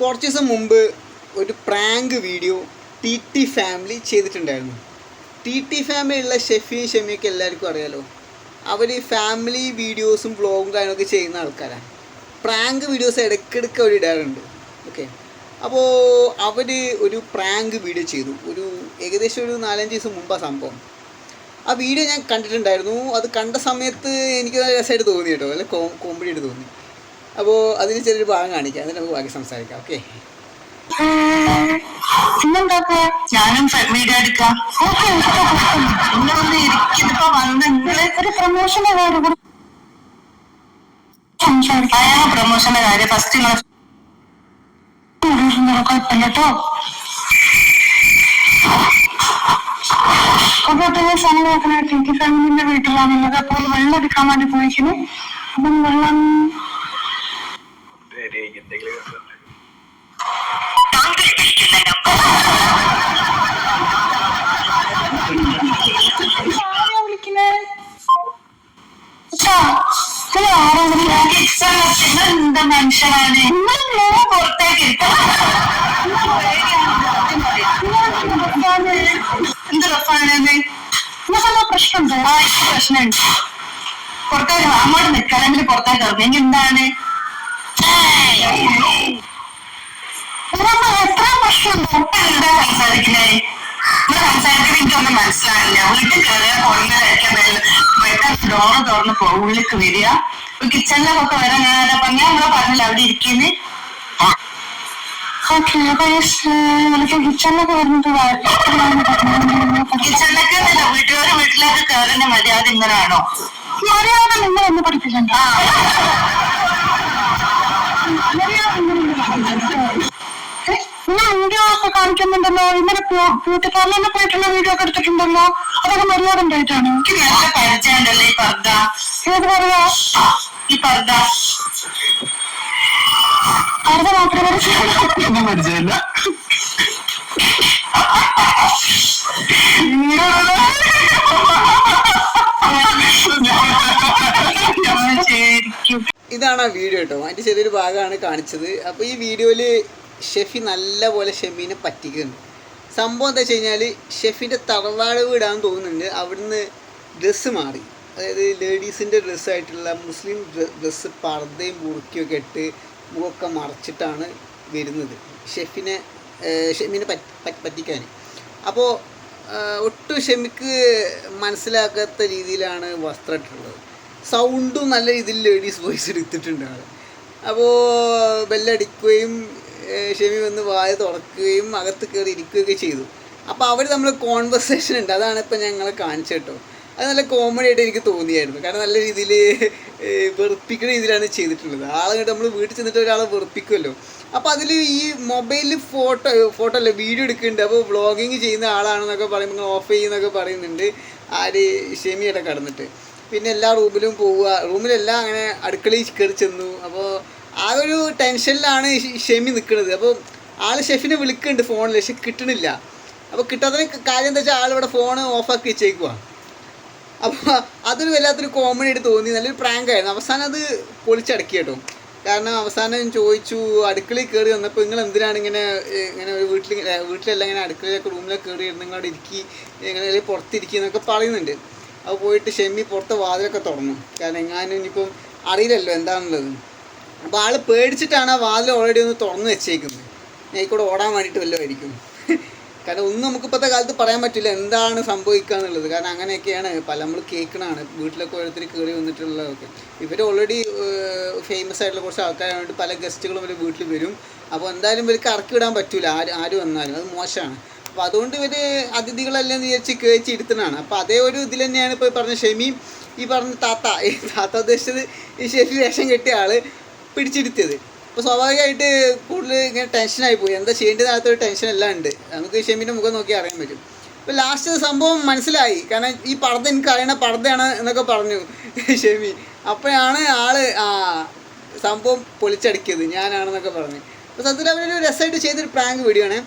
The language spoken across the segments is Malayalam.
കുറച്ച് ദിവസം മുമ്പ് ഒരു prank video T T family ചെയ്തിട്ടുണ്ടായിരുന്നു. ടി ടി ഫാമിലിയുള്ള ഷെഫിയും ഷെമിയൊക്കെ എല്ലാവർക്കും അറിയാലോ. അവർ ഫാമിലി വീഡിയോസും വ്ളോഗും കാര്യങ്ങളൊക്കെ ചെയ്യുന്ന ആൾക്കാരാണ് പ്രാങ്ക് വീഡിയോസ് ഇടയ്ക്കിടയ്ക്ക് അവർ ഇടാറുണ്ട്. ഓക്കെ അപ്പോൾ അവർ ഒരു പ്രാങ്ക് വീഡിയോ ചെയ്തു. ഒരു ഏകദേശം ഒരു നാലഞ്ച് ദിവസം മുമ്പാണ് സംഭവം. ആ വീഡിയോ ഞാൻ കണ്ടിട്ടുണ്ടായിരുന്നു. അത് കണ്ട സമയത്ത് എനിക്ക് രസമായിട്ട് തോന്നി കേട്ടോ. അല്ലെ കോമഡി ആയിട്ട് തോന്നി. അപ്പോൾ അതിന് ചെറിയൊരു ഭാഗം കാണിക്കാം. എന്നിട്ട് നമുക്ക് ബാക്കി സംസാരിക്കാം. ഓക്കെ? ഞാനും വീഡിയോ എടുക്കാം. പ്രൊമോഷന്റെ കാര്യം. പ്രൊമോഷന്റെ കാര്യം ഫസ്റ്റ് കുഴപ്പമില്ല കേട്ടോ എനിക്ക് ഫാമിലിന്റെ വീട്ടിലാണുള്ളത് അപ്പോൾ വെള്ളം എടുക്കാൻ വേണ്ടി പോയിക്കുന്നു അപ്പം വെള്ളം പ്രശ്നമുണ്ട് പുറത്തേക്ക്. അങ്ങോട്ട് നിൽക്കുക അല്ലെങ്കിൽ പുറത്തേക്ക് ഇറങ്ങി എന്താണ് സംസാരിക്കുന്നേ നിങ്ങൾ സംസാരിക്കുന്നത് എനിക്കൊന്നും മനസ്സിലാവില്ല വീട്ടിൽ കയറിയ പുറമെ കഴിക്കാൻ പറ്റില്ല ഡോറ് തുറന്ന് പോകും ഉള്ളിലേക്ക് വരിക. കിച്ചണിലൊക്കെ വരാൻ ഞാൻ പറഞ്ഞ? നമ്മളെ പറഞ്ഞില്ല. അവിടെ ഇരിക്കുന്നത് കിച്ചണിലൊക്കെ വരുന്നത് കിച്ചണിലൊക്കെ വീട്ടുകാർ വീട്ടിലേക്ക് കയറുന്ന മര്യാദ ഇങ്ങനെയാണോ മര്യാദ നിങ്ങൾ ഒന്ന് പഠിപ്പിക്കണ്ട? നിങ്ങൾ വീഡിയോ ഒക്കെ കാണിക്കുന്നുണ്ടല്ലോ. ഇന്നലെ ബ്യൂട്ടി പാർലറിൽ പോയിട്ടുള്ള വീഡിയോ ഒക്കെ എടുത്തിട്ടുണ്ടല്ലോ. അതൊക്കെ മര്യാദ ഉണ്ടായിട്ടാണ് എനിക്ക് നല്ല പരിചയമുണ്ടല്ലോ ഈ പർദ്ദ? ഏത് പറയാ ഈ പർദ്ദ. പർദ്ദ മാത്രമേ പരിചയമില്ല. ശരിക്കും ഇതാണ് ആ വീഡിയോ കേട്ടോ. അതിന്റെ ചെറിയൊരു ഭാഗമാണ് കാണിച്ചത്. അപ്പോൾ ഈ വീഡിയോയിൽ ഷെഫി നല്ലപോലെ ഷെമീനെ പറ്റിക്കുന്നുണ്ട്. സംഭവം എന്താ വെച്ച് കഴിഞ്ഞാൽ ഷെഫിന്റെ തറവാട് വീടാന്ന് തോന്നുന്നുണ്ട്. അവിടുന്ന് ഡ്രസ്സ് മാറി. അതായത് ലേഡീസിന്റെ ഡ്രസ്സായിട്ടുള്ള മുസ്ലിം ഡ്രസ്സ് പർദ്ദയും ബുറുക്കിയൊക്കെ ഇട്ട് മുഖമൊക്കെ മറച്ചിട്ടാണ് വരുന്നത്. ഷെഫിനെ ഷെമിനെ ഷെമീനെ പറ്റി പറ്റി- പറ്റിക്കാൻ അപ്പോൾ ഒട്ടും ഷെമിക്ക് മനസ്സിലാക്കാത്ത രീതിയിലാണ് വസ്ത്രം ഇട്ടിട്ടുള്ളത്. സൗണ്ടും നല്ല രീതിയിൽ ലേഡീസ് വോയിസ് എടുത്തിട്ടുണ്ട് ആൾ അപ്പോൾ ബെല്ലടിക്കുകയും ഷെമി വന്ന് വായ തുറക്കുകയും അകത്ത് കയറി ഇരിക്കുകയൊക്കെ ചെയ്തു. അപ്പോൾ അവർ നമ്മൾ കോൺവെർസേഷൻ ഉണ്ട്. അതാണ് ഇപ്പം ഞങ്ങളെ കാണിച്ചു കേട്ടോ. അത് നല്ല കോമഡി ആയിട്ട് എനിക്ക് തോന്നിയായിരുന്നു. കാരണം നല്ല രീതിയിൽ വെറുപ്പിക്കുന്ന രീതിയിലാണ് ചെയ്തിട്ടുള്ളത്. ആളെ നമ്മൾ വീട്ടിൽ ചെന്നിട്ട് ഒരാളെ വെറുപ്പിക്കുമല്ലോ. അപ്പോൾ അതിൽ ഈ മൊബൈലിൽ ഫോട്ടോ ഫോട്ടോ അല്ല വീഡിയോ എടുക്കുന്നുണ്ട്. അപ്പോൾ വ്ളോഗിങ് ചെയ്യുന്ന ആളാണെന്നൊക്കെ പറയുമ്പോൾ ഓഫ് ചെയ്യുന്നൊക്കെ പറയുന്നുണ്ട്. ആര്? ഷെമിയുടെ കടന്നിട്ട്. പിന്നെ എല്ലാ റൂമിലും പോവുക. റൂമിലെല്ലാം അങ്ങനെ അടുക്കളയിൽ കയറി ചെന്നു. അപ്പോൾ ആ ഒരു ടെൻഷനിലാണ് ഷെമി നിൽക്കുന്നത് അപ്പോൾ ആൾ ഷെഫിനെ വിളിക്കുന്നുണ്ട് ഫോണിൽ പക്ഷെ കിട്ടണില്ല. അപ്പോൾ കിട്ടാത്തതിന് കാര്യം എന്താ വെച്ചാൽ ആളിവിടെ ഫോൺ ഓഫാക്കി വെച്ചേക്കുക അപ്പോൾ അതൊരു വല്ലാത്തൊരു കോമഡി ആയിട്ട് തോന്നി. നല്ലൊരു പ്രാങ്ക് ആയിരുന്നു. അവസാനം അത് പൊളിച്ചടക്കി കേട്ടോ. കാരണം അവസാനം ചോദിച്ചു അടുക്കളയിൽ കയറി വന്നപ്പോൾ നിങ്ങൾ എന്തിനാണ് ഇങ്ങനെ ഇങ്ങനെ ഒരു വീട്ടിൽ വീട്ടിലെല്ലാം ഇങ്ങനെ അടുക്കളയിലൊക്കെ റൂമിലൊക്കെ കയറി ഇരുന്ന് ഇങ്ങോട്ട് ഇരിക്കി ഇങ്ങനെ പുറത്തിരിക്കുക എന്നൊക്കെ പറയുന്നുണ്ട്. അപ്പോൾ പോയിട്ട് ഷെമ്മി പുറത്ത് വാതിലൊക്കെ തുറന്നു. കാരണം എങ്ങാനും ഇനിയിപ്പം അറിയില്ലല്ലോ എന്താണുള്ളത്. അപ്പോൾ ആൾ പേടിച്ചിട്ടാണ് ആ വാതിൽ ഓൾറെഡി ഒന്ന് തുറന്നു വെച്ചേക്കുന്നത്. ഞാൻ കൂടെ ഓടാൻ വേണ്ടിയിട്ട് വല്ലതുമായിരിക്കും കാരണം ഒന്നും നമുക്ക് ഇപ്പോഴത്തെ കാലത്ത് പറയാൻ പറ്റില്ല എന്താണ് സംഭവിക്കുക എന്നുള്ളത്. കാരണം അങ്ങനെയൊക്കെയാണ് പല നമ്മൾ കേൾക്കണതാണ്. വീട്ടിലൊക്കെ ഓരോരുത്തർ കയറി വന്നിട്ടുള്ളതൊക്കെ. ഇവർ ഓൾറെഡി ഫേമസ് ആയിട്ടുള്ള കുറച്ച് ആൾക്കാരായിട്ട് പല ഗസ്റ്റുകളും ഇവർ വീട്ടിൽ വരും. അപ്പോൾ എന്തായാലും ഇവർക്ക് ഇറക്കി വിടാൻ പറ്റില്ല ആര് ആര് വന്നാലും. അത് മോശമാണ്. അപ്പോൾ അതുകൊണ്ട് ഇവർ അതിഥികളെല്ലാം വിചാരിച്ച് കേച്ച് ഇരുത്തണാണ് അപ്പോൾ അതേ ഒരു ഇതിൽ തന്നെയാണ് ഇപ്പോൾ പറഞ്ഞ ഷെമിയും ഈ പറഞ്ഞ താത്ത. ഈ താത്ത ഉദ്ദേശിച്ചത് ഈ ഷെഫി വേഷം കെട്ടിയ ആൾ പിടിച്ചിരുത്തിയത്. അപ്പോൾ സ്വാഭാവികമായിട്ട് കൂടുതൽ ഇങ്ങനെ ടെൻഷനായി പോയി. എന്താ ചെയ്യേണ്ടതാകത്തൊരു ടെൻഷൻ എല്ലാം ഉണ്ട്. നമുക്ക് ഷെമിന്റെ മുഖം നോക്കി അറിയാൻ പറ്റും. അപ്പോൾ ലാസ്റ്റ് സംഭവം മനസ്സിലായി. കാരണം ഈ പർദ്ദ എനിക്ക് അറിയണ പർദ്ദയാണ് എന്നൊക്കെ പറഞ്ഞു ഷെമി. അപ്പോഴാണ് ആൾ ആ സംഭവം പൊളിച്ചടക്കിയത്. ഞാനാണെന്നൊക്കെ പറഞ്ഞു. അപ്പോൾ സത്യത്തിൽ അവരൊരു രസമായിട്ട് ചെയ്തൊരു പ്രാങ്ക് വീഡിയോ ആണ്.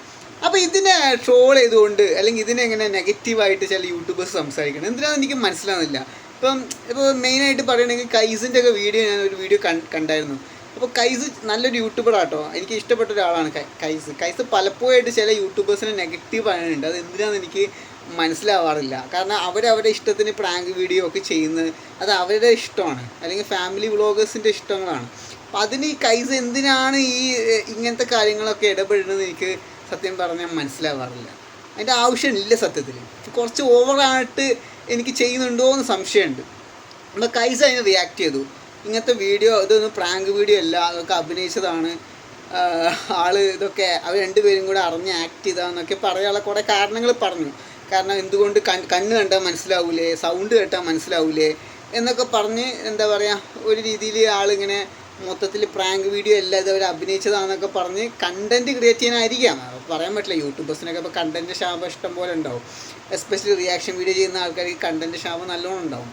അപ്പോൾ ഇതിനെ ട്രോൾ ചെയ്തുകൊണ്ട് അല്ലെങ്കിൽ ഇതിനെ എങ്ങനെ നെഗറ്റീവായിട്ട് ചില യൂട്യൂബേഴ്സ് സംസാരിക്കണം. എന്തിനാണെന്ന് എനിക്ക് മനസ്സിലാവുന്നില്ല. ഇപ്പം ഇപ്പോൾ മെയിനായിട്ട് പറയുകയാണെങ്കിൽ കൈസിന്റെ ഒക്കെ വീഡിയോ ഞാൻ ഒരു വീഡിയോ കണ്ടായിരുന്നു. അപ്പോൾ കൈസ് നല്ലൊരു യൂട്യൂബർ ആട്ടോ. എനിക്ക് ഇഷ്ടപ്പെട്ട ഒരാളാണ് കൈസ്. കൈസ് പലപ്പോഴായിട്ട് ചില യൂട്യൂബേഴ്സിനെ നെഗറ്റീവ് പറയുന്നുണ്ട്. അത് എന്തിനാണെന്ന് എനിക്ക് മനസ്സിലാവാറില്ല. കാരണം അവരവരുടെ ഇഷ്ടത്തിന് പ്രാങ്ക് വീഡിയോ ഒക്കെ ചെയ്യുന്നത് അത് അവരുടെ ഇഷ്ടമാണ്. അല്ലെങ്കിൽ ഫാമിലി വ്ളോഗേഴ്സിന്റെ ഇഷ്ടങ്ങളാണ്. അപ്പം അതിന് ഈ കൈസ് എന്തിനാണ് ഈ ഇങ്ങനത്തെ കാര്യങ്ങളൊക്കെ ഇടപെടുന്നത് എനിക്ക് സത്യം പറഞ്ഞാൽ മനസ്സിലാവാറില്ല. അതിന്റെ ആവശ്യമില്ല സത്യത്തിൽ കുറച്ച് ഓവറായിട്ട് എനിക്ക് ചെയ്യുന്നുണ്ടോ എന്ന് സംശയമുണ്ട്. നമ്മൾ കൈസ് അതിന് റിയാക്ട് ചെയ്തു. ഇങ്ങനത്തെ വീഡിയോ ഇതൊന്നും പ്രാങ്ക് വീഡിയോ അല്ല. അതൊക്കെ അഭിനയിച്ചതാണ്. ആൾ ഇതൊക്കെ അവർ രണ്ടുപേരും കൂടെ അറിഞ്ഞ് ആക്ട് ചെയ്താന്നൊക്കെ പറയാനുള്ള കുറേ കാരണങ്ങൾ പറഞ്ഞു. കാരണം എന്തുകൊണ്ട് കണ്ണ് കണ്ടാൽ മനസ്സിലാവൂലേ? സൗണ്ട് കേട്ടാൽ മനസ്സിലാവൂലേ? എന്നൊക്കെ പറഞ്ഞ് എന്താ പറയുക ഒരു രീതിയിൽ ആളിങ്ങനെ മൊത്തത്തിൽ പ്രാങ്ക് വീഡിയോ എല്ലാം ഇതവർ അഭിനയിച്ചതാണെന്നൊക്കെ പറഞ്ഞ് കണ്ടന്റ് ക്രിയേറ്റ് ചെയ്യാനായിരിക്കാം. പറയാൻ പറ്റില്ല യൂട്യൂബേഴ്സിനൊക്കെ ഇപ്പോൾ കണ്ടന്റ് ശാപം ഇഷ്ടം പോലെ ഉണ്ടാവും. എസ്പെഷ്യലി റിയാക്ഷൻ വീഡിയോ ചെയ്യുന്ന ആൾക്കാർക്ക് കണ്ടന്റ് ശാപം നല്ലോണം ഉണ്ടാവും.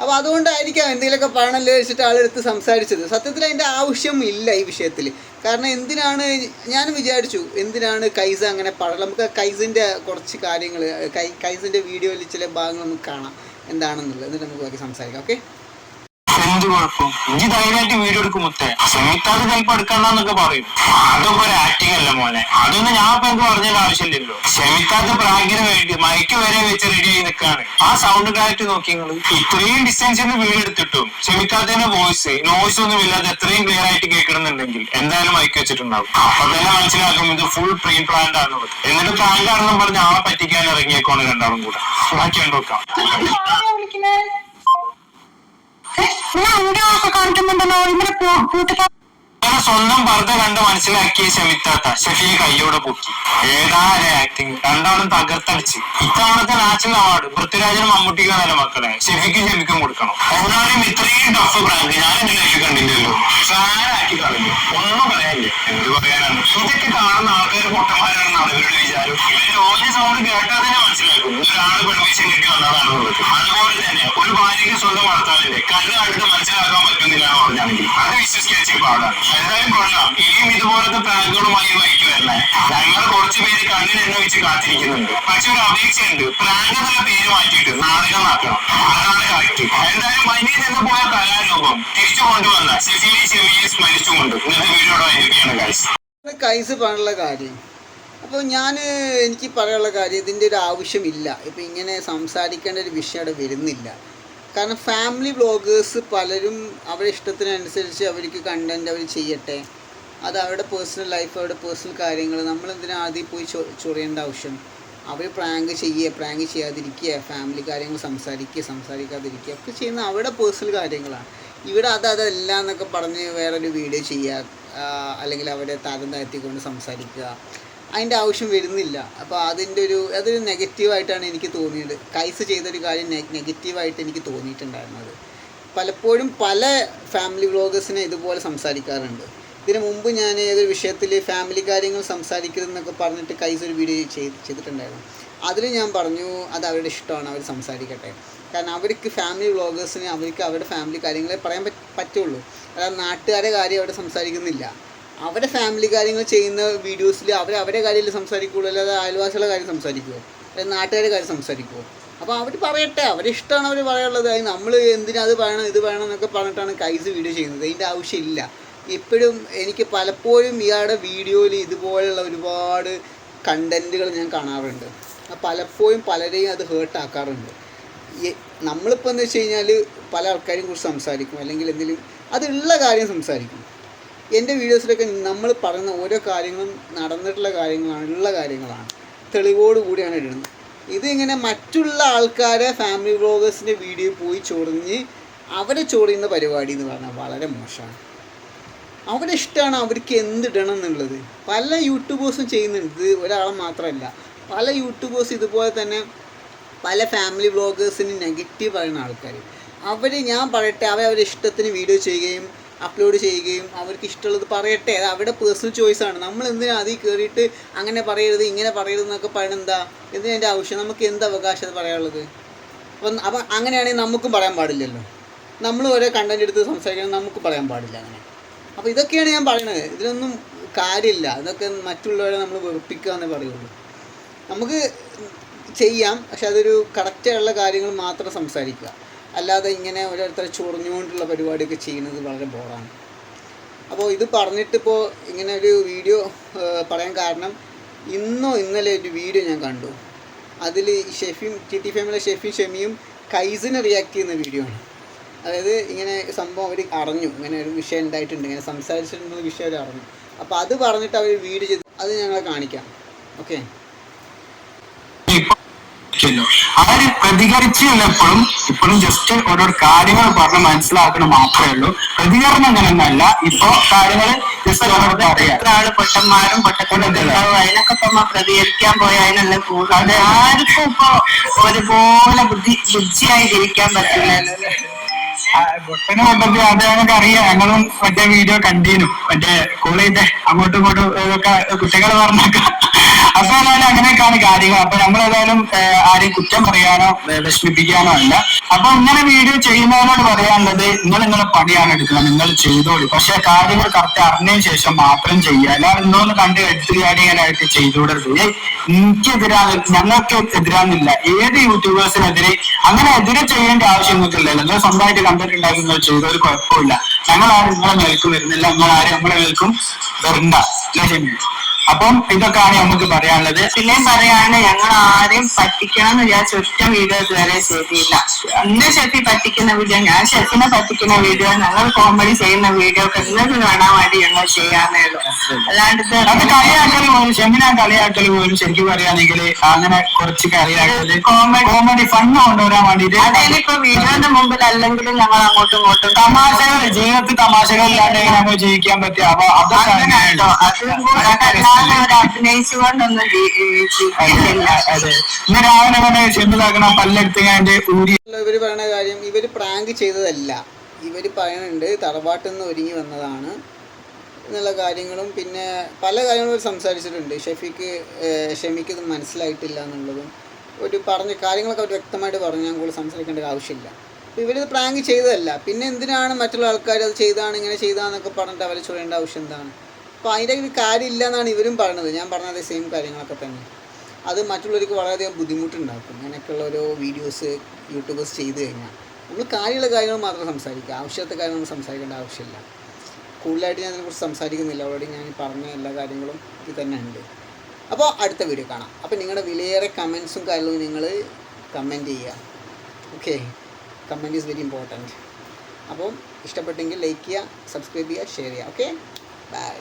അപ്പോൾ അതുകൊണ്ടായിരിക്കാം എന്തെങ്കിലുമൊക്കെ പറയണമല്ലോ വെച്ചിട്ട് ആളെടുത്ത് സംസാരിച്ചത്. സത്യത്തിൽ അതിന്റെ ആവശ്യം ഇല്ല ഈ വിഷയത്തിൽ കാരണം എന്തിനാണ് ഞാൻ വിചാരിച്ചു എന്തിനാണ് കൈസ അങ്ങനെ പറയുന്നത് നമുക്ക് കൈസിന്റെ കുറച്ച് കാര്യങ്ങൾ കൈ കൈസിന്റെ വീഡിയോയിൽ ചില ഭാഗങ്ങൾ നമുക്ക് കാണാം. എന്താണെന്നുള്ളത്. എന്നിട്ട് നമുക്ക് ബാക്കി സംസാരിക്കാം. ഓക്കെ എന്ത് കുഴപ്പം? ഇഞ്ചി ധൈര്യമായിട്ട് വീഡിയോ എടുക്കും മുത്തേ. സമയത്താത് ചിലപ്പോ എടുക്കണ്ടെന്നൊക്കെ പറയും. അതൊക്കെ ഒരു ആക്ടിങ് അല്ല മോനെ. അതൊന്നും ഞാൻ ഇപ്പൊ എനിക്ക് പറഞ്ഞതിന്റെ ആവശ്യമില്ലല്ലോ. ക്ഷമിക്കാത്ത പ്രാങ്കിന് വേണ്ടി മൈക്ക് വരെ വെച്ച് റെഡി ആയി നിൽക്കാണ് ആ സൗണ്ട് ക്ലാരിറ്റി നോക്കി നിങ്ങൾ ഇത്രയും ഡിസ്റ്റൻസിൽ നിന്ന് വീഡിയോ എടുത്തിട്ടും ക്ഷമിക്കാത്തതിന്റെ വോയിസ് നോയിസ് ഒന്നും ഇല്ലാതെ എത്രയും ക്ലിയർ ആയിട്ട് കേൾക്കണമെന്നുണ്ടെങ്കിൽ എന്തായാലും മൈക്ക് വെച്ചിട്ടുണ്ടാവും. അപ്പൊ തന്നെ മനസ്സിലാക്കും ഇത് ഫുൾ പ്രീ പ്ലാൻഡ് ആണ് എന്നിട്ട് പ്ലാൻഡ് ആണെന്നും പറഞ്ഞ് ആളെ പറ്റിക്കാൻ ഇറങ്ങിയേക്കോണ് രണ്ടാളും കൂടെ. ബാക്കി കണ്ടോക്കാം കാണിക്കുന്നുണ്ടല്ലോ? ഇന്നലെ കൂട്ടുകാർ അങ്ങനെ സ്വന്തം പർദ്ദ കണ്ട് മനസ്സിലാക്കിയ ശമിത്താത്ത ഷഫീ കയ്യോടെ പൊക്കി. ഏതാരെ ആക്ടിങ് രണ്ടാളും തകർത്തടിച്ച്. ഇത്തവണത്തെ നാഷണൽ അവാർഡ് പൃഥ്വിരാജനും മമ്മൂട്ടിക്കും നല്ല മക്കളെ. ഷെഫിക്കും ഷെമിക്കും കൊടുക്കണം. എന്നാലും ഇത്രയും ടഫ് പ്രാങ്ക് ഞാൻ എന്റെ ലൈഫിൽ കണ്ടില്ലല്ലോ. സാരാക്കി കളഞ്ഞു. ഒന്നും പറയാനില്ല. എന്ത് പറയാനാണ്? ഇതൊക്കെ കാണുന്ന ആൾക്കാർ പൊട്ടന്മാരാണെന്നാണ് ഇവരുടെ വിചാരം. ഇവർ ഓജ സൗണ്ട് കേട്ടാൽ തന്നെ മനസ്സിലാക്കും. ഒരാൾ പെർമിഷൻ കിട്ടി വന്നതാണെന്നുള്ളത്. അതുപോലെ തന്നെ ഒരു ഭാര്യയ്ക്ക് സ്വന്തം വളർത്താനില്ലേ? കണ്ണ് കണ്ടിട്ട് മനസ്സിലാക്കാൻ പറ്റുന്നില്ല എന്ന് പറഞ്ഞാണെങ്കിൽ അത് വിശ്വസിക്കാൻ പാടാണ്. എന്തായാലും കൊള്ളാം. ഇനിയും ഇതുപോലത്തെ പ്രാങ്കുകളുമായി വൈകി വരണേ. ഞങ്ങൾ കുറച്ചു പേര് കണ്ണിന് എണ്ണ വെച്ച് കാത്തിരിക്കുന്നുണ്ട്. പക്ഷെ ഒരു അപേക്ഷയുണ്ട്. പ്രാങ്ക് എന്നുള്ള പേര് മാറ്റിയിട്ട് നാടകം ആക്കണം അതാണ് കറക്റ്റ് എന്തായാലും മഞ്ഞിൽ നിന്ന് പോയ കലാരൂപം തിരിച്ചു കൊണ്ടുവന്ന സെഫീലി ഷെമിയെ സ്മരിച്ചുകൊണ്ട് ഇന്നത്തെ വീഡിയോടെ വൈകിയാണ് ഇത് കൈസ് പറഞ്ഞുള്ള കാര്യം. അപ്പോൾ ഞാൻ എനിക്ക് പറയാനുള്ള കാര്യം ഇതിന്റെ ഒരു ആവശ്യമില്ല. ഇപ്പം ഇങ്ങനെ സംസാരിക്കേണ്ട ഒരു വിഷയം അവിടെ വരുന്നില്ല. കാരണം ഫാമിലി വ്ളോഗേഴ്സ് പലരും അവരുടെ ഇഷ്ടത്തിനനുസരിച്ച് അവർക്ക് കണ്ടന്റ് അവർ ചെയ്യട്ടെ. അത് അവരുടെ പേഴ്സണൽ ലൈഫ് അവരുടെ പേഴ്സണൽ കാര്യങ്ങൾ. നമ്മൾ എന്തിനാ ആദ്യം പോയി ചൊറിയേണ്ട ആവശ്യം? അവർ പ്രാങ്ക് ചെയ്യുക പ്രാങ്ക് ചെയ്യാതിരിക്കുക ഫാമിലി കാര്യങ്ങൾ സംസാരിക്കുക സംസാരിക്കാതിരിക്കുക. ഒക്കെ ചെയ്യുന്ന അവരുടെ പേഴ്സണൽ കാര്യങ്ങളാണ്. ഇവിടെ അത് അതല്ല എന്നൊക്കെ പറഞ്ഞ് വേറൊരു വീഡിയോ ചെയ്യുക അല്ലെങ്കിൽ അവരെ താരം താഴ്ത്തിക്കൊണ്ട് സംസാരിക്കുക. അതിന്റെ ആവശ്യം വരുന്നില്ല. അപ്പോൾ അതിന്റെ ഒരു അതൊരു നെഗറ്റീവായിട്ടാണ് എനിക്ക് തോന്നിയത്. കൈസ് ചെയ്തൊരു കാര്യം നെഗറ്റീവായിട്ട് എനിക്ക് തോന്നിയിട്ടുണ്ടായിരുന്നത്. പലപ്പോഴും പല ഫാമിലി വ്ലോഗേഴ്സിനെ ഇതുപോലെ സംസാരിക്കാറുണ്ട്. ഇതിനു മുമ്പ് ഞാൻ ഏതൊരു വിഷയത്തിൽ ഫാമിലി കാര്യങ്ങൾ സംസാരിക്കരുതെന്നൊക്കെ പറഞ്ഞിട്ട് കൈസ് ഒരു വീഡിയോ ചെയ്ത് ചെയ്തിട്ടുണ്ടായിരുന്നു. അതിൽ ഞാൻ പറഞ്ഞു അത് അവരുടെ ഇഷ്ടമാണ് അവർ സംസാരിക്കട്ടെ. കാരണം അവർക്ക് ഫാമിലി വ്ളോഗേഴ്സിന് അവർക്ക് അവരുടെ ഫാമിലി കാര്യങ്ങളെ പറയാൻ പറ്റ പറ്റുള്ളൂ. അതായത് നാട്ടുകാരെ കാര്യം അവിടെ സംസാരിക്കുന്നില്ല. അവരുടെ ഫാമിലി കാര്യങ്ങൾ ചെയ്യുന്ന വീഡിയോസിൽ അവർ അവരെ കാര്യത്തിൽ സംസാരിക്കുള്ളൂ അല്ലാതെ അയൽവാസികളുടെ കാര്യം സംസാരിക്കുമോ അല്ലെങ്കിൽ നാട്ടുകാരുടെ കാര്യം സംസാരിക്കുമോ അപ്പോൾ അവർ പറയട്ടെ അവരിഷ്ടമാണ് അവർ പറയാനുള്ളത്. അതായത് നമ്മൾ എന്തിനാ അത് വേണം ഇത് വേണം എന്നൊക്കെ പറഞ്ഞിട്ടാണ് കൈസ് വീഡിയോ ചെയ്യുന്നത്. അതിന്റെ ആവശ്യമില്ല. ഇപ്പോഴും എനിക്ക് പലപ്പോഴും ഇയാളുടെ വീഡിയോയിൽ ഇതുപോലെയുള്ള ഒരുപാട് കണ്ടന്റുകൾ ഞാൻ കാണാറുണ്ട്. പലപ്പോഴും പലരെയും അത് ഹേർട്ടാക്കാറുണ്ട് നമ്മളിപ്പോൾ എന്ന് വെച്ച് കഴിഞ്ഞാൽ പല ആൾക്കാരെയും കുറിച്ച് സംസാരിക്കും അല്ലെങ്കിൽ എന്തെങ്കിലും അതുള്ള കാര്യം സംസാരിക്കും. എന്റെ വീഡിയോസിലൊക്കെ നമ്മൾ പറയുന്ന ഓരോ കാര്യങ്ങളും നടന്നിട്ടുള്ള കാര്യങ്ങളാണ് ഉള്ള കാര്യങ്ങളാണ്. തെളിവോട് കൂടിയാണ് ഇടുന്നത്. ഇതിങ്ങനെ മറ്റുള്ള ആൾക്കാരെ ഫാമിലി വ്ളോഗേഴ്സിന്റെ വീഡിയോ പോയി ചൊറിഞ്ഞ് അവരെ ചൊറിയുന്ന പരിപാടി എന്ന് പറഞ്ഞാൽ വളരെ മോശമാണ്. അവരുടെ ഇഷ്ടമാണ് അവർക്ക് എന്ത് ഇടണം എന്നുള്ളത്. പല യൂട്യൂബേഴ്സും ചെയ്യുന്നുണ്ട്. ഇത് ഒരാളെ മാത്രമല്ല. പല യൂട്യൂബേഴ്സ് ഇതുപോലെ തന്നെ പല ഫാമിലി വ്ളോഗേഴ്സിന് നെഗറ്റീവ് പറയുന്ന ആൾക്കാർ അവർ ഞാൻ പറയട്ടെ അവർ അവരുടെ ഇഷ്ടത്തിന് വീഡിയോ ചെയ്യുകയും അപ്ലോഡ് ചെയ്യുകയും അവർക്ക് ഇഷ്ടമുള്ളത് പറയട്ടെ. അത് അവരുടെ പേഴ്സണൽ ചോയ്സാണ് നമ്മൾ എന്തിനാ അതിൽ കയറിയിട്ട് അങ്ങനെ പറയരുത് ഇങ്ങനെ പറയരുത് എന്നൊക്കെ പറയുന്നത് എന്താ? എന്തിനാ എന്റെ ആവശ്യം? നമുക്ക് എന്ത് അവകാശം പറയാനുള്ളത്? അപ്പം അപ്പം അങ്ങനെയാണെങ്കിൽ നമുക്കും പറയാൻ പാടില്ലല്ലോ. നമ്മൾ ഓരോ കണ്ടന്റ് എടുത്ത് സംസാരിക്കണം നമുക്ക് പറയാൻ പാടില്ല അങ്ങനെ. അപ്പോൾ ഇതൊക്കെയാണ് ഞാൻ പറയുന്നത് ഇതിനൊന്നും കാര്യമില്ല. ഇതൊക്കെ മറ്റുള്ളവരെ നമ്മൾ വെറുപ്പിക്കുക എന്നേ പറയുള്ളൂ. നമുക്ക് ചെയ്യാം. പക്ഷെ അതൊരു കറക്റ്റായുള്ള കാര്യങ്ങൾ മാത്രം സംസാരിക്കുക. അല്ലാതെ ഇങ്ങനെ ഓരോരുത്തരെ ചൊറിഞ്ഞുകൊണ്ടുള്ള പരിപാടിയൊക്കെ ചെയ്യുന്നത് വളരെ ബോറാണ്. അപ്പോൾ ഇത് പറഞ്ഞിട്ടിപ്പോൾ ഇങ്ങനെ ഒരു വീഡിയോ പറയാൻ കാരണം ഇന്നോ ഇന്നലെ ഒരു വീഡിയോ ഞാൻ കണ്ടു. അതിൽ ഷെഫിയും ടി ടി ഫാമിലെ ഷെഫിയും ഷെമിയും കൈസിനെ റിയാക്ട് ചെയ്യുന്ന വീഡിയോ ആണ്. അതായത് ഇങ്ങനെ സംഭവം അവർ അറിഞ്ഞു. ഇങ്ങനെ ഒരു വിഷയം ഉണ്ടായിട്ടുണ്ട്. ഇങ്ങനെ സംസാരിച്ചിട്ടുണ്ടെന്ന വിഷയം അവർ അറിഞ്ഞു. അപ്പോൾ അത് പറഞ്ഞിട്ട് അവർ വീഡിയോ ചെയ്തു അത് ഞങ്ങളെ കാണിക്കാം. ഓക്കെ? ഇരിക്കല്ലോ. അവർ പ്രതികരിച്ചു എപ്പോഴും ഇപ്പോഴും ജസ്റ്റ് ഓരോ കാര്യങ്ങൾ പറഞ്ഞ് മനസ്സിലാക്കണം മാത്രമേ ഉള്ളൂ. പ്രതികരണം അങ്ങനെയൊന്നല്ല ഇപ്പൊ കാര്യങ്ങൾ എത്ര ആൾ പൊട്ടന്മാരും പൊട്ടക്കൊണ്ടുണ്ടാവും അതിനൊക്കെ ഇപ്പൊ പ്രതികരിക്കാൻ പോയ അതിനുള്ള കൂടാതെ ആർക്കും ഇപ്പൊ ഒരുപോലെ ബുദ്ധി ബുദ്ധിയായി ജീവിക്കാൻ പറ്റില്ലല്ലോ അല്ലേ? പൊട്ടനെ കൊണ്ടത് അത് ഞങ്ങൾക്ക് അറിയാം. ഞങ്ങളും മറ്റേ വീഡിയോ കണ്ടീനു. മറ്റേ കോളേജിന്റെ അങ്ങോട്ടും ഇങ്ങോട്ടും കുട്ടികൾ പറഞ്ഞൊക്കെ. അപ്പൊ ഏതായാലും അങ്ങനെയൊക്കെയാണ് കാര്യങ്ങൾ. അപ്പൊ നമ്മൾ ഏതായാലും ആരെയും കുറ്റം പറയാനോ വിഷമിപ്പിക്കാനോ അല്ല. അപ്പൊ ഇങ്ങനെ വീഡിയോ ചെയ്യുന്നതിനോട് പറയാനുള്ളത് നിങ്ങൾ നിങ്ങളെ പണിയാണ് എടുക്കുന്നത്. നിങ്ങൾ ചെയ്തോളി. പക്ഷെ കാര്യങ്ങൾ കറക്റ്റ് അറിഞ്ഞതിന് ശേഷം മാത്രം ചെയ്യുക. അല്ലാതെ ഇന്നൊന്ന് കണ്ട് എടുത്തു കാര്യങ്ങളായിട്ട് ചെയ്തുകൂടരുത്. എനിക്കെതിരാ ഞങ്ങൾക്ക് എതിരാന്നില്ല. ഏത് യൂട്യൂബേഴ്സിനെതിരെ അങ്ങനെ എതിരെ ചെയ്യേണ്ട ആവശ്യം നിങ്ങൾക്കില്ലല്ലോ. നിങ്ങൾ സ്വന്തമായിട്ട് കണ്ടിട്ടുണ്ടായിരുന്നു നിങ്ങൾ ചെയ്ത ഒരു കുഴപ്പമില്ല ഞങ്ങൾ ആരും നിങ്ങളെ മേൽക്കും വരുന്നില്ല. നിങ്ങൾ ആരും നമ്മളെ മേൽക്കും വരണ്ട? അപ്പം ഇതൊക്കെയാണ് നമുക്ക് പറയാനുള്ളത്. പിന്നെ പറയാണ് ഞങ്ങൾ ആരെയും പറ്റിക്കണം എന്ന് വിചാരിച്ച ഒറ്റ വീഡിയോ ഇതുവരെ ചെയ്തില്ല. എന്റെ ഷെഫി പറ്റിക്കുന്ന വീഡിയോ ഞാൻ ഷെഫിനെ പറ്റിക്കുന്ന വീഡിയോ ഞങ്ങൾ കോമഡി ചെയ്യുന്ന വീഡിയോ ഒക്കെ നിങ്ങൾക്ക് കാണാൻ വേണ്ടി ഞങ്ങൾ ചെയ്യാന്നേ ഉള്ളൂ. അല്ലാണ്ട് കളിയാക്കൽ പോലും ഷെമിന കളിയാക്കൽ പോലും ശരിക്കും പറയുകയാണെങ്കിൽ അങ്ങനെ കുറച്ച് കളിയാക്കൽ കോമഡി കോമഡി ഫണ്ട് കൊണ്ടുവരാൻ വേണ്ടിട്ട് അതിനിപ്പോ വീഡിയോന്റെ മുമ്പിൽ അല്ലെങ്കിലും ഞങ്ങൾ അങ്ങോട്ടും ഇങ്ങോട്ടും തമാശകൾ ജീവിതത്തിൽ എങ്ങനെ ജീവിക്കാൻ പറ്റിയ അപ്പൊ അതൊക്കെ അഭിനയിച്ചുകൊണ്ടൊന്നും ഇന്ന് രാവിലെ പല്ലെടുത്തുകാണ്ട് ഊരി ഇവർ പറയുന്ന കാര്യം ഇവർ പ്രാങ്ക് ചെയ്തതല്ല. ഇവർ പറയുന്നുണ്ട് തറവാട്ടിൽ നിന്ന് ഒരുങ്ങി വന്നതാണ് എന്നുള്ള കാര്യങ്ങളും പിന്നെ പല കാര്യങ്ങളും ഇവർ സംസാരിച്ചിട്ടുണ്ട്. ഷെഫിക്ക് ഷെമിക്ക് ഇത് മനസ്സിലായിട്ടില്ല എന്നുള്ളതും ഒരു പറഞ്ഞ കാര്യങ്ങളൊക്കെ അവർ വ്യക്തമായിട്ട് പറഞ്ഞു ഞാൻ കൂടുതൽ സംസാരിക്കേണ്ട ആവശ്യമില്ല. അപ്പോൾ ഇവരിത് പ്രാങ്ക് ചെയ്തതല്ല. പിന്നെ എന്തിനാണ് മറ്റുള്ള ആൾക്കാർ അത് ചെയ്താണ് ഇങ്ങനെ ചെയ്താന്നൊക്കെ പറഞ്ഞിട്ട് അവരെ ചൊല്ലേണ്ട ആവശ്യം എന്താണ്? അപ്പോൾ അതിന്റെ ഒരു കാര്യമില്ല എന്നാണ് ഇവരും പറയുന്നത് ഞാൻ പറഞ്ഞത് സെയിം കാര്യങ്ങളൊക്കെ തന്നെ. അത് മറ്റുള്ളവർക്ക് വളരെയധികം ബുദ്ധിമുട്ടുണ്ടാക്കും. അങ്ങനെയൊക്കെയുള്ള ഓരോ വീഡിയോസ് യൂട്യൂബേഴ്സ് ചെയ്തു കഴിഞ്ഞാൽ നമ്മൾ കാര്യമുള്ള കാര്യങ്ങൾ മാത്രം സംസാരിക്കുക. ആവശ്യത്തെ കാര്യങ്ങൾ സംസാരിക്കേണ്ട ആവശ്യമില്ല. കൂടുതലായിട്ട് ഞാൻ അതിനെക്കുറിച്ച് സംസാരിക്കുന്നില്ല. ഓൾറെഡി ഞാൻ പറഞ്ഞ എല്ലാ കാര്യങ്ങളും ഇത് തന്നെ ഉണ്ട്. അപ്പോൾ അടുത്ത വീഡിയോ കാണാം. അപ്പോൾ നിങ്ങളുടെ വിലയേറെ കമൻസും കാര്യങ്ങളും നിങ്ങൾ കമന്റ് ചെയ്യുക. Okay comment is very important അപ്പം ഇഷ്ടപ്പെട്ടെങ്കിൽ ലൈക്ക് ചെയ്യുക സബ്സ്ക്രൈബ് ചെയ്യുക ഷെയർ ചെയ്യുക. Okay bye